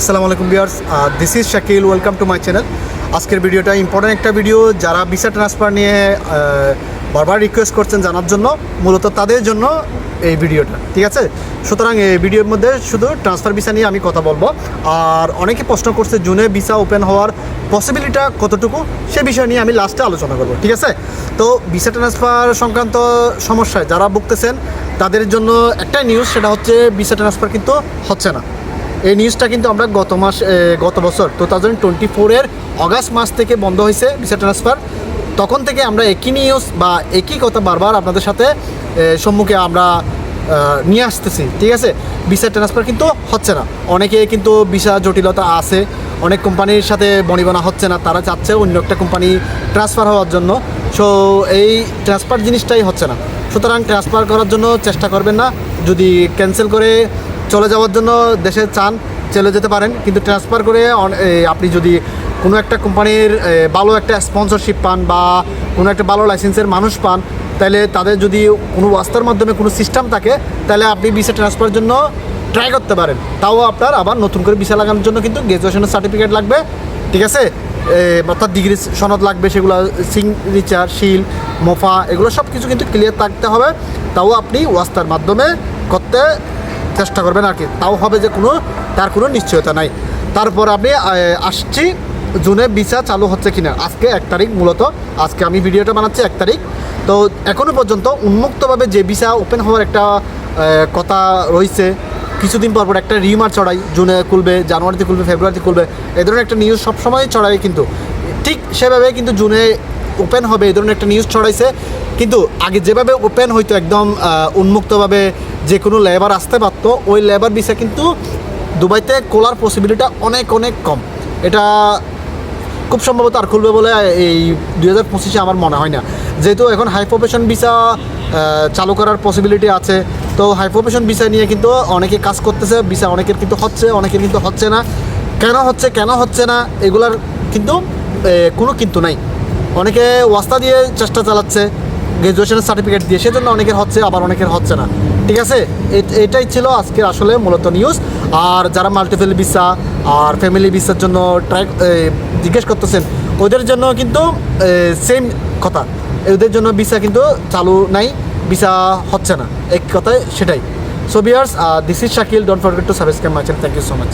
আসসালামু আলাইকুম viewers this is Shakil welcome to my channel আজকের ভিডিওটা ইম্পর্টেন্ট একটা ভিডিও যারা ভিসা ট্রান্সফার নিয়ে বারবার রিকোয়েস্ট করছেন জানার জন্য, মূলত তাদের জন্য এই ভিডিওটা, ঠিক আছে? সুতরাং এই ভিডিওর মধ্যে শুধু ট্রান্সফার ভিসা নিয়ে আমি কথা বলব, আর অনেকে প্রশ্ন করছে জুনে ভিসা ওপেন হওয়ার পসিবিলিটা কতটুকু, সে বিষয় নিয়ে আমি লাস্টে আলোচনা করব, ঠিক আছে? তো ভিসা ট্রান্সফার সংক্রান্ত সমস্যায় যারা ভুগতেছেন, তাদের জন্য একটাই নিউজ সেটা হচ্ছে ভিসা ট্রান্সফার কিন্তু হচ্ছে না। এই নিউজটা কিন্তু আমরা গত মাস গত বছর টু থাউজেন্ড টোয়েন্টি ফোরের অগাস্ট মাস থেকে বন্ধ হয়েছে ভিসা ট্রান্সফার তখন থেকে আমরা একই নিউজ বা একই কথা বারবার আপনাদের সাথে সম্মুখে আমরা নিয়ে আসতেছি, ঠিক আছে? ভিসা ট্রান্সফার কিন্তু হচ্ছে না। অনেকে কিন্তু ভিসা জটিলতা আছে, অনেক কোম্পানির সাথে বনিবনা হচ্ছে না, তারা চাচ্ছে অন্য একটা কোম্পানি ট্রান্সফার হওয়ার জন্য। সো এই ট্রান্সফার জিনিসটাই হচ্ছে না। সুতরাং ট্রান্সফার করার জন্য চেষ্টা করবেন না। যদি ক্যান্সেল করে চলে যাওয়ার জন্য দেশে চান, চলে যেতে পারেন। কিন্তু ট্রান্সফার করে আপনি যদি কোনো একটা কোম্পানির ভালো একটা স্পন্সরশিপ পান বা কোনো একটা ভালো লাইসেন্সের মানুষ পান, তাহলে তাদের যদি কোনো ওয়াস্তার মাধ্যমে কোনো সিস্টেম থাকে, তাহলে আপনি ভিসা ট্রান্সফারের জন্য ট্রাই করতে পারেন। তাও আপনার আবার নতুন করে ভিসা লাগানোর জন্য কিন্তু গ্র্যাজুয়েশনের সার্টিফিকেট লাগবে, ঠিক আছে? অর্থাৎ ডিগ্রি সনদ লাগবে, সেগুলো সিগনেচার শিল, মোফা, এগুলো সব কিছু কিন্তু ক্লিয়ার থাকতে হবে। তাও আপনি ওয়াস্তার মাধ্যমে করতে চেষ্টা করবেন আর কি। তাও হবে যে কোনো, তার কোনো নিশ্চয়তা নাই। তারপর আমি আসছি জুনে ভিসা চালু হচ্ছে কিনা। আজকে এক তারিখ মূলত। আজকে আমি ভিডিওটা বানাচ্ছি এক তারিখ। তো এখনও পর্যন্ত উন্মুক্তভাবে যে ভিসা ওপেন হওয়ার একটা কথা রয়েছে, কিছুদিন পর পর একটা রিমার চড়াই জুনে খুলবে, জানুয়ারিতে খুলবে, ফেব্রুয়ারিতে খুলবে এই ধরনের একটা নিউজ সবসময় চড়াই কিন্তু। ঠিক সেভাবে কিন্তু জুনে ওপেন হবে এই ধরনের একটা নিউজ ছড়াইছে। কিন্তু আগে যেভাবে ওপেন হইতো একদম উন্মুক্তভাবে যে কোনো লেবার আসতে পারতো, ওই লেবার ভিসা কিন্তু দুবাইতে খোলার পসিবিলিটা অনেক অনেক কম। এটা খুব সম্ভবত আর খুলবে বলে এই দুই হাজার পঁচিশে আমার মনে হয় না। যেহেতু এখন হাই প্রফেশন ভিসা চালু করার পসিবিলিটি আছে, তো হাই প্রফেশন ভিসা নিয়ে কিন্তু অনেকে কাজ করতেছে ভিসা অনেকের কিন্তু হচ্ছে, অনেকের কিন্তু হচ্ছে না। কেন হচ্ছে কেন হচ্ছে না, এগুলার কিন্তু কোনো কিন্তু নাই। অনেকে ওয়াস্তা দিয়ে চেষ্টা চালাচ্ছে গ্রাজুয়েশনের সার্টিফিকেট দিয়ে, সেজন্য অনেকের হচ্ছে, আবার অনেকের হচ্ছে না। ঠিক আছে? এটাই ছিল আজকের আসলে মূলত নিউজ আর যারা মাল্টিপল ভিসা আর ফ্যামিলি ভিসার জন্য ট্রাই জিজ্ঞেস করতেছেন, ওদের জন্য কিন্তু সেম কথা। ওদের জন্য ভিসা কিন্তু চালু নাই ভিসা হচ্ছে না। এক কথায় সেটাই। So viewers this is Shakil don't forget to subscribe my channel thank you so much